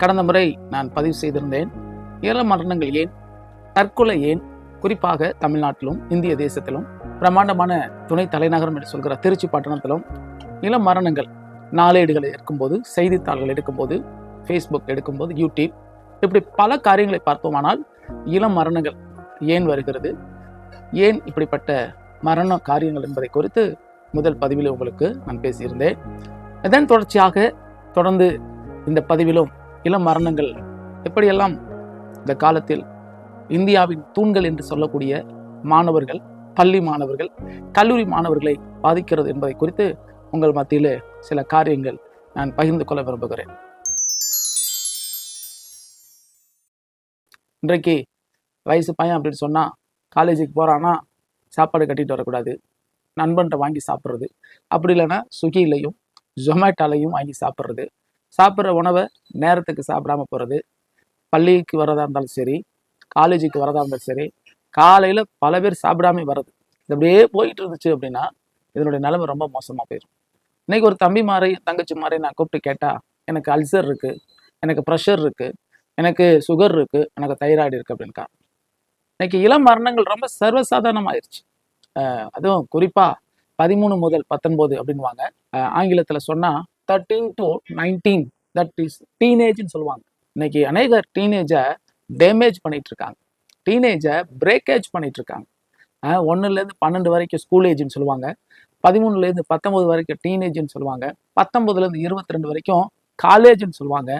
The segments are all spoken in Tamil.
கடந்த முறை நான் பதிவு செய்திருந்தேன். இள மரணங்கள் ஏன்? தற்கொலை ஏன்? குறிப்பாக தமிழ்நாட்டிலும் இந்திய தேசத்திலும் பிரம்மாண்டமான துணை தலைநகரம் என்று சொல்கிற திருச்சி பட்டணத்திலும் இள மரணங்கள் நாளேடுகளை எடுக்கும்போது செய்தித்தாள்கள் எடுக்கும்போது ஃபேஸ்புக் எடுக்கும்போது யூடியூப் இப்படி பல காரியங்களை பார்த்தோமானால் இளம் மரணங்கள் ஏன் வருகிறது? ஏன் இப்படிப்பட்ட மரண காரியங்கள் என்பதை குறித்து முதல் பதிவில் உங்களுக்கு நான் பேசியிருந்தேன். இதன் தொடர்ச்சியாக தொடர்ந்து இந்த பதிவிலும் இளம் மரணங்கள் எப்படியெல்லாம் இந்த காலத்தில் இந்தியாவின் தூண்கள் என்று சொல்லக்கூடிய மாணவர்கள் பள்ளி மாணவர்கள் கல்லூரி மாணவர்களை பாதிக்கிறது என்பதை குறித்து உங்கள் மத்தியில் சில காரியங்கள் நான் பகிர்ந்து கொள்ள விரும்புகிறேன். இன்றைக்கு வயசு பையன் அப்படின்னு சொன்னால் காலேஜுக்கு போகிறான்னா சாப்பாடு கட்டிட்டு வரக்கூடாது. நண்பன்கிட்ட வாங்கி சாப்பிட்றது. அப்படி இல்லைன்னா ஸ்விக்கிலையும் ஜொமேட்டோலையும் வாங்கி சாப்பிட்றது. சாப்பிட்ற உணவை நேரத்துக்கு சாப்பிடாம போகிறது பள்ளிக்கு வரதா இருந்தாலும் சரி காலேஜுக்கு வரதா இருந்தாலும் சரி காலையில் பல பேர் சாப்பிடாம வர்றது. இது அப்படியே போயிட்டு இருந்துச்சு அப்படின்னா இதனுடைய நிலைமை ரொம்ப மோசமாக போயிடும் இன்றைக்கி ஒரு தம்பி மாதிரி தங்கச்சி மாதிரி நான் கூப்பிட்டு கேட்டால் எனக்கு அல்சர் இருக்குது எனக்கு ப்ரெஷர் இருக்குது எனக்கு சுகர் இருக்குது எனக்கு தைராய்டு இருக்குது அப்படின்க்கா இன்னைக்கு இளம் மரணங்கள் ரொம்ப சர்வசாதாரணமாயிருச்சு. ஆயிடுச்சு அதுவும் குறிப்பாக பதிமூணு முதல் பத்தொன்பது அப்படின்வாங்க ஆங்கிலத்தில் சொன்னால் thirteen to nineteen that is டீனேஜ்னு சொல்லுவாங்க. இன்னைக்கு அநேகர் டீனேஜை டேமேஜ் பண்ணிட்டு இருக்காங்க டீனேஜை பிரேக்கேஜ் பண்ணிட்டு இருக்காங்க ஒன்றுலேருந்து பன்னெண்டு வரைக்கும் ஸ்கூல் ஏஜ்னு சொல்லுவாங்க. பதிமூணுலேருந்து பத்தொம்பது வரைக்கும் டீனேஜ்னு சொல்லுவாங்க. பத்தொம்பதுலேருந்து இருபத்தி ரெண்டு வரைக்கும் காலேஜ்னு சொல்லுவாங்க.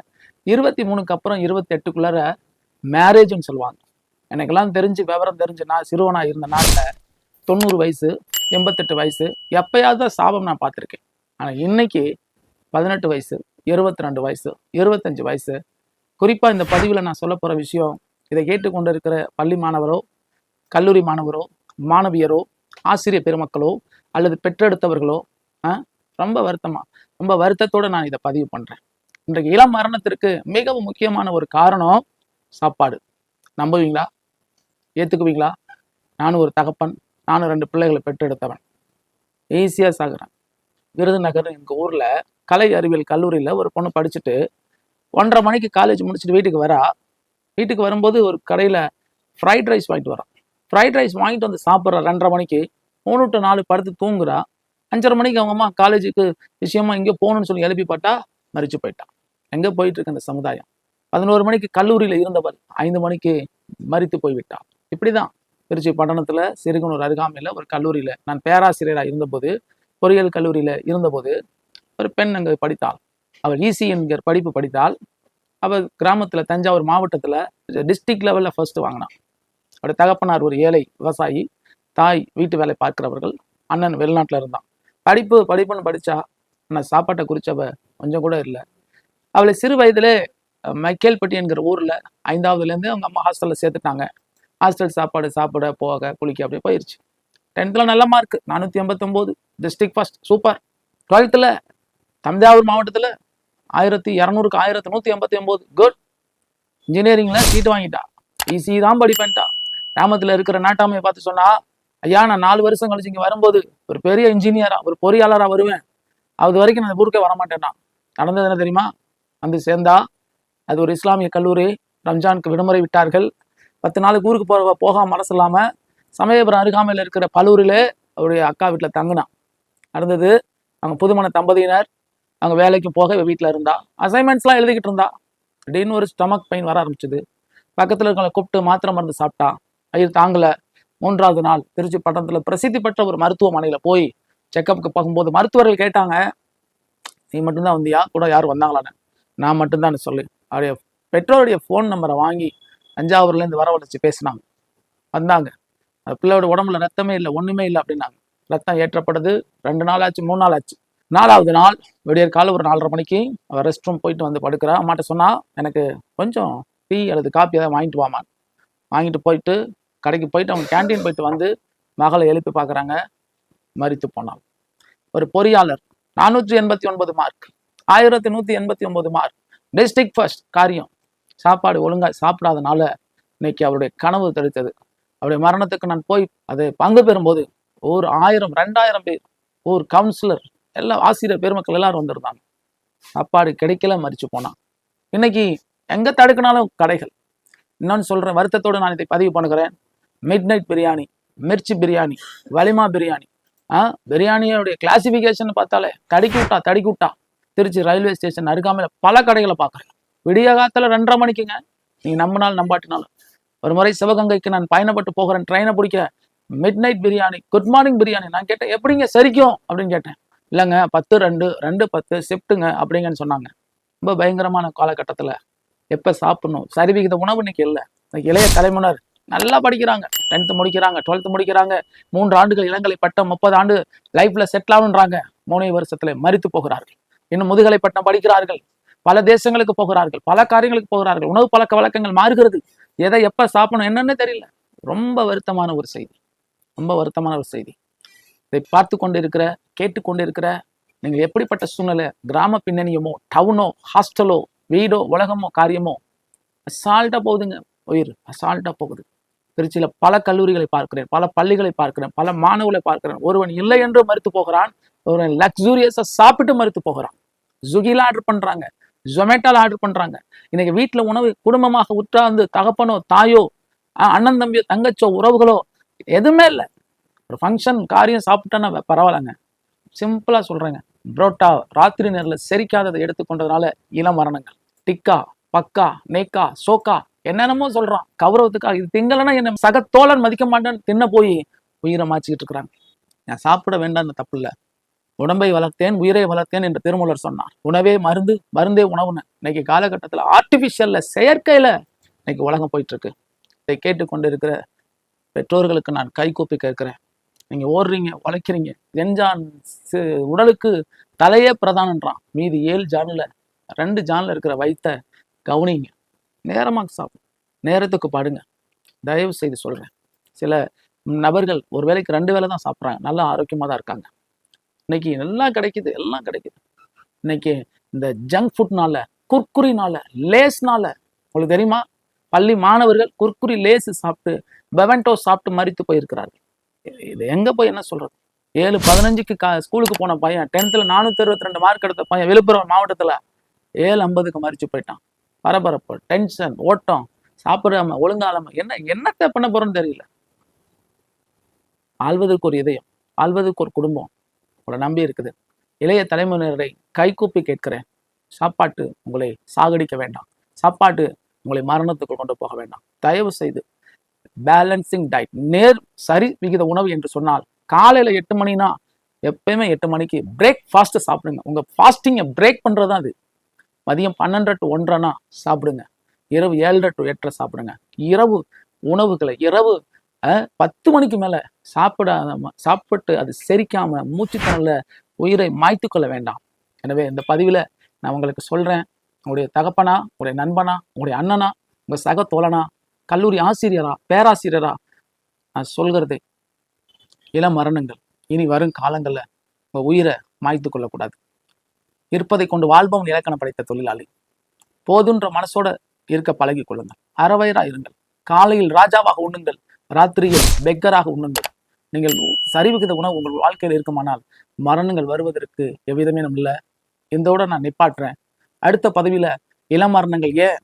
இருபத்தி மூணுக்கு அப்புறம் இருபத்தி எட்டுக்குள்ளார மேரேஜ்னு சொல்லுவாங்க. எனக்கெல்லாம் தெரிஞ்சு விவரம் தெரிஞ்சு நான் சிறுவனா இருந்த நாளில் தொண்ணூறு வயசு எண்பத்தெட்டு வயசு எப்பயாவது தான் சாபம் நான் பார்த்துருக்கேன். ஆனால் இன்னைக்கு பதினெட்டு வயசு இருபத்தி ரெண்டு வயசு இருபத்தஞ்சு வயசு. குறிப்பாக இந்த பதிவில் நான் சொல்ல போகிற விஷயம் இதை கேட்டுக்கொண்டு இருக்கிற பள்ளி மாணவரோ கல்லூரி மாணவரோ மாணவியரோ ஆசிரியர் பெருமக்களோ அல்லது பெற்றெடுத்தவர்களோ ரொம்ப வருத்தமா ரொம்ப வருத்தத்தோட நான் இதை பதிவு பண்ணுறேன் இன்றைக்கு இளம் மரணத்திற்கு மிகவும் முக்கியமான ஒரு காரணம் சாப்பாடு. நம்புவீங்களா? ஏற்றுக்குவீங்களா நானும் ஒரு தகப்பன் நானும் ரெண்டு பிள்ளைகளை பெற்றெடுத்தவன். ஈஸியாக சாகுறேன். விருதுநகர் எங்கள் ஊரில் கலை அறிவியல் கல்லூரியில் ஒரு பொண்ணு படிச்சுட்டு ஒன்றரை மணிக்கு காலேஜ் முடிச்சுட்டு வீட்டுக்கு வரா. வீட்டுக்கு வரும்போது ஒரு கடையில் ஃப்ரைட் ரைஸ் வாங்கிட்டு வரான். ஃப்ரைட் ரைஸ் வாங்கிட்டு வந்து சாப்பிட்றா ரெண்டரை மணிக்கு. மூணு டு நாலு படுத்து தூங்குறா. அஞ்சரை மணிக்கு அவங்க அம்மா காலேஜுக்கு விஷயமா எங்கேயோ போகணும்னு சொல்லி எழுப்பி மறிச்சு போயிட்டான். எங்கே போயிட்டு இருக்கு அந்த சமுதாயம்? பதினோரு மணிக்கு கல்லூரியில் இருந்தவர் ஐந்து மணிக்கு மறித்து போய்விட்டாள் இப்படிதான் திருச்சி பட்டணத்தில் சிறுகுனூர் அருகாமையில் ஒரு கல்லூரியில் நான் பேராசிரியராக இருந்தபோது பொறியியல் கல்லூரியில் இருந்தபோது ஒரு பெண் அங்கே படித்தாள். அவர் இசி என்கிற படிப்பு படித்தால் அவள் கிராமத்தில் தஞ்சாவூர் மாவட்டத்தில் டிஸ்ட்ரிக்ட் லெவலில் ஃபர்ஸ்ட் வாங்கினான் அவருடைய தகப்பனார் ஒரு ஏழை விவசாயி. தாய் வீட்டு வேலை பார்க்கிறவர்கள். அண்ணன் வெளிநாட்டில் இருந்தான். படிப்பு படிப்புன்னு படித்தா ஆனால் சாப்பாட்டை குறிச்சவ கொஞ்சம் கூட இல்லை. அவளை சிறு வயதிலே மைக்கேல்பட்டி என்கிற ஊரில் ஐந்தாவதுலேருந்து அவங்க அம்மா ஹாஸ்டலில் சேர்த்துட்டாங்க. ஹாஸ்டல் சாப்பாடு சாப்பிட போக குளிக்க அப்படியே போயிடுச்சு டென்த்தில் நல்ல மார்க் நானூற்றி எண்பத்தொம்போது. டிஸ்ட்ரிக்ட் ஃபர்ஸ்ட் சூப்பர் டுவெல்த்தில் தஞ்சாவூர் மாவட்டத்தில் ஆயிரத்தி இரநூறுக்கு ஆயிரத்தி நூற்றி எண்பத்தி ஒம்பது குட் இன்ஜினியரிங்கில் சீட் வாங்கிட்டா. ஈஸி தான் படிப்பேன்ட்டா. கிராமத்தில் இருக்கிற நாட்டாமையை பார்த்து சொன்னா ஐயா நான் நாலு வருஷம் கழிச்சு இங்கே வரும்போது ஒரு பெரிய இன்ஜினியராக ஒரு பொறியாளராக வருவேன். அது வரைக்கும் நான் ஊருக்கே வரமாட்டேன்னா நடந்தது என்ன தெரியுமா? வந்து சேர்ந்தா அது ஒரு இஸ்லாமிய கல்லூரி. ரம்ஜானுக்கு விடுமுறை விட்டார்கள். பத்து நாளுக்கு ஊருக்கு போக போகாம மனசு இல்லாமல் சமயபுரம் அருகாமையில் இருக்கிற பலூரில் அவருடைய அக்கா வீட்டில் தங்கினான் நடந்தது. அவங்க புதுமண தம்பதியினர். அவங்க வேலைக்கு போக வீட்டில் இருந்தா அசைன்மெண்ட்ஸ்லாம் எழுதிக்கிட்டு இருந்தா திடீர்னு ஒரு ஸ்டமக் பெயின் வர ஆரம்பிச்சது. பக்கத்தில் இருக்கவங்களை கூப்பிட்டு மாத்திரை மருந்து சாப்பிட்டா ஐயர் தாங்கலை. மூன்றாவது நாள் திருச்சி பட்டணத்தில் பிரசித்தி பெற்ற ஒரு மருத்துவமனையில் போய் செக்கப்புக்கு போகும்போது மருத்துவர்கள் கேட்டாங்க நீ மட்டும்தான் வந்தியா? கூட யாரும் வந்தாங்களான்னு? நான் மட்டும்தான் சொல்லு அவருடைய பெற்றோருடைய ஃபோன் நம்பரை வாங்கி தஞ்சாவூர்லேருந்து வரவழைச்சு பேசினாங்க. வந்தாங்க. அந்த பிள்ளையோட உடம்புல ரத்தமே இல்லை ஒன்றுமே இல்லை அப்படின்னாங்க. ரத்தம் ஏற்றப்படுது ரெண்டு நாள் ஆச்சு மூணு நாள் ஆச்சு. நாலாவது நாள் விடியற் காலை ஒரு நாலரை மணிக்கு அவள் ரெஸ்ட் ரூம் போயிட்டு வந்து படுக்கிறா. அம்மாட்ட சொன்னால் எனக்கு கொஞ்சம் டீ அல்லது காப்பி ஏதாவது வாங்கிட்டு வாமான் வாங்கிட்டு போயிட்டு கடைக்கு போயிட்டு அவங்க கேண்டீன் போயிட்டு வந்து மகளை எழுப்பி பார்க்குறாங்க மறித்து போனாள் ஒரு பொறியாளர் நானூற்றி எண்பத்தி ஒன்பது மார்க் ஆயிரத்தி நூற்றி எண்பத்தி ஒன்பது மார்க் டிஸ்ட்ரிக்ட் ஃபர்ஸ்ட் காரியம். சாப்பாடு ஒழுங்காக சாப்பிடாதனால இன்னைக்கு அவருடைய கனவு தடுத்தது அவருடைய மரணத்துக்கு நான் போய் அது பங்கு பெறும்போது ஒரு ஆயிரம் ரெண்டாயிரம் பேர் ஒரு கவுன்சிலர் எல்லா ஆசிரியர் பெருமக்கள் எல்லாரும் வந்திருந்தாங்க. சாப்பாடு கிடைக்கல மறிச்சு போனான். இன்னைக்கு எங்க தடுக்கினாலும் கடைகள். இன்னொன்னு சொல்றேன் வருத்தத்தோடு நான் இதை பதிவு பண்ணுகிறேன். மிட் நைட் பிரியாணி மிர்ச்சி பிரியாணி வலிமா பிரியாணி ஆ பிரியாணியோடைய கிளாசிஃபிகேஷன் பார்த்தாலே தடுக்கி விட்டா தடுக்கி விட்டா திருச்சி ரயில்வே ஸ்டேஷன் அருகாமையில் பல கடைகளை பார்க்குறேன். விடிய காலத்தில் ரெண்டரை மணிக்குங்க. நீங்க நம்பினாலும் நம்பாட்டினாலும் ஒரு முறை சிவகங்கைக்கு நான் பயணப்பட்டு போகிறேன் ட்ரெயினை பிடிக்க midnight biryani good morning biryani நான் கேட்டேன் எப்படிங்க சரிக்கும்? அப்படின்னு கேட்டேன். இல்லைங்க பத்து ரெண்டு ரெண்டு பத்து ஷிஃப்ட்டுங்க அப்படிங்கன்னு சொன்னாங்க. ரொம்ப பயங்கரமான காலகட்டத்தில் எப்போ சாப்பிட்ணும்? சரிவிகித உணவு இன்னைக்கு இல்லை. இளைய தலைமுனர் நல்லா படிக்கிறாங்க. டென்த்து முடிக்கிறாங்க டுவெல்த்து முடிக்கிறாங்க. மூன்று ஆண்டுகள் இளங்கலை பட்டம் முப்பது ஆண்டு லைஃப்பில் செட்டில் ஆகுன்றாங்க மூணே வருஷத்தில் மறித்து போகிறார்கள். இன்னும் முதுகலை பட்டம் படிக்கிறார்கள். பல தேசங்களுக்கு போகிறார்கள். பல காரியங்களுக்கு போகிறார்கள். உணவு பழக்க வழக்கங்கள் மாறுகிறது. எதை எப்போ சாப்பிடணும் என்னன்னு தெரியல. ரொம்ப வருத்தமான ஒரு செய்தி. ரொம்ப வருத்தமான ஒரு செய்தி. இதை பார்த்து கொண்டு இருக்கிற கேட்டுக்கொண்டு இருக்கிற நீங்கள் எப்படிப்பட்ட சூழ்நிலை? கிராம பின்னணியமோ டவுனோ ஹாஸ்டலோ வீடோ உலகமோ காரியமோ அசால்ட்டாக போகுதுங்க. உயிர் அசால்ட்டாக போகுது. திருச்சியில பல கல்லூரிகளை பார்க்கிறேன் பல பள்ளிகளை பார்க்கிறேன் பல மாணவர்களை பார்க்கிறேன். ஒருவன் இல்லை என்று மறுத்து போகிறான் ஒருவன் லக்ஸூரியஸாக சாப்பிட்டு மறுத்து போகிறான். ஜுகில ஆர்டர் பண்றாங்க ஜொமேட்டோவில் ஆர்டர் பண்றாங்க. இன்னைக்கு வீட்டுல உணவு குடும்பமாக உற்றாந்து தகப்பனோ தாயோ அஹ் அண்ணன் தம்பியோ தங்கச்சோ உறவுகளோ எதுவுமே இல்லை. ஒரு ஃபங்க்ஷன் காரியம் சாப்பிட்டேன்னா பரவாயில்லைங்க. சிம்பிளா சொல்றேங்க. புரோட்டா ராத்திரி நேரில் செரிக்காததை எடுத்துக்கொண்டதுனால இளம் மரணங்கள். டிக்கா பக்கா நேக்கா சோக்கா என்னென்னமோ சொல்றான். கௌரவத்துக்காக இது திங்கலன்னா என்ன சக தோழன் மதிக்க மாட்டேன்னு தின்ன போய் உயிரை மாச்சிக்கிட்டு இருக்கிறாங்க. நான் சாப்பிட வேண்டாம் தப்பு இல்லை உடம்பை வளர்த்தேன் உயிரை வளர்த்தேன் என்று திருமூலர் சொன்னார். உணவே மருந்து மருந்தே உணவுன்னு. இன்னைக்கு காலகட்டத்தில் ஆர்டிஃபிஷியல்ல செயற்கையில இன்னைக்கு உலகம் போயிட்டு இருக்கு. இதை கேட்டுக்கொண்டு இருக்கிற பெற்றோர்களுக்கு நான் கைகூப்பி கேட்கிறேன். நீங்க ஓடுறீங்க உழைக்கிறீங்க. என்ஜான் உடலுக்கு தலையே பிரதானன்றான். மீதி ஏழு ஜான்ல ரெண்டு ஜான்ல இருக்கிற வயித்த கவனிங்க. நேரமாக சாப்பிடும் நேரத்துக்கு பாடுங்க. தயவு செய்து சொல்றேன். சில நபர்கள் ஒரு வேளைக்கு ரெண்டு வேலை தான் சாப்பிட்றாங்க. நல்லா ஆரோக்கியமா தான் இருக்காங்க. இன்னைக்கு எல்லாம் கிடைக்குது எல்லாம் கிடைக்குது. இன்னைக்கு இந்த ஜங்க் ஃபுட்னால குர்குரினால லேஸ்னால உங்களுக்கு தெரியுமா? பள்ளி மாணவர்கள் குர்குரி லேஸ் சாப்பிட்டு பெவன்டோ சாப்பிட்டு மறித்து போயிருக்கிறார்கள். இது- எங்க போய் என்ன சொல்றது? ஏழு பதினஞ்சுக்கு கா ஸ்கூலுக்கு போன பையன் டென்த்தில் நானூற்றி அறுபத்தி ரெண்டு மார்க் எடுத்த பையன் விழுப்புரம் மாவட்டத்தில் ஏழு ஐம்பதுக்கு மறிச்சு போயிட்டான். பரபரப்பு டென்ஷன் ஓட்டம் சாப்பிடாம ஒழுங்காலாம என்ன என்னத்தை பண்ண போறோம்னு தெரியல. ஆழ்வதற்கு ஒரு இதயம் ஆழ்வதற்கு ஒரு குடும்பம் உங்களை நம்பி இருக்குது. இளைய தலைமுறையினரை கைகூப்பி கேட்கிறேன். சாப்பாட்டு உங்களை சாகடிக்க வேண்டாம். சாப்பாட்டு உங்களை மரணத்துக்கு கொண்டு போக வேண்டாம். தயவு செய்து பேலன்சிங் டயட் நேர் சரி விகித உணவு என்று சொன்னால் காலையில் எட்டு மணினா எப்பயுமே எட்டு மணிக்கு பிரேக்ஃபாஸ்ட்டு சாப்பிடுங்க. உங்கள் ஃபாஸ்டிங்கை பிரேக் பண்ணுறது தான் அது. மதியம் பன்னெண்டரை டு ஒன்றரைனா சாப்பிடுங்க. இரவு ஏழரை டு எட்டரை சாப்பிடுங்க. இரவு உணவுகளை இரவு பத்து மணிக்கு மேலே சாப்பிடாத சாப்பிட்டு அது செரிக்காமல் மூச்சுத்தனில் உயிரை மாய்த்து கொள்ள வேண்டாம். எனவே இந்த பதிவில் நான் உங்களுக்கு சொல்கிறேன் உங்களுடைய தகப்பனா உங்களுடைய நண்பனா உங்களுடைய அண்ணனா உங்கள் சக தோழனா கல்லூரி ஆசிரியரா பேராசிரியரா? நான் சொல்கிறது இள மரணங்கள். இனி வரும் காலங்களில் உங்கள் உயிரை மாய்த்து கொள்ளக்கூடாது. இருப்பதை கொண்டு வாழ்பவன் இலக்கணம் படைத்த தொழிலாளி. போதுன்ற மனசோட இருக்க பழகி கொள்ளுங்கள். அறவயரா இருங்கள். காலையில் ராஜாவாக உண்ணுங்கள். ராத்திரியில் பெக்கராக உண்ணுங்கள். நீங்கள் சரிவிகித உணவு உங்கள் வாழ்க்கையில் இருக்குமானால் மரணங்கள் வருவதற்கு எவ்விதமே இல்லை. இதோட நான் நிப்பாட்டுறேன். அடுத்த பதவியில இளமரணங்கள் மரணங்கள் ஏன்?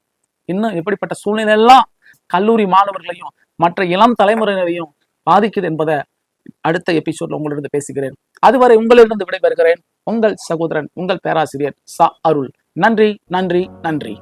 இன்னும் எப்படிப்பட்ட சூழ்நிலை எல்லாம் கல்லூரி மாணவர்களையும் மற்ற இளம் தலைமுறையினரையும் பாதிக்குது என்பதை அடுத்த எபிசோட்ல உங்களிடம் பேசுகிறேன். அதுவரை உங்களிடம் விடைபெறுகிறேன் உங்கள் சகோதரன் உங்கள் பேராசிரியர் சா அருள். நன்றி நன்றி நன்றி.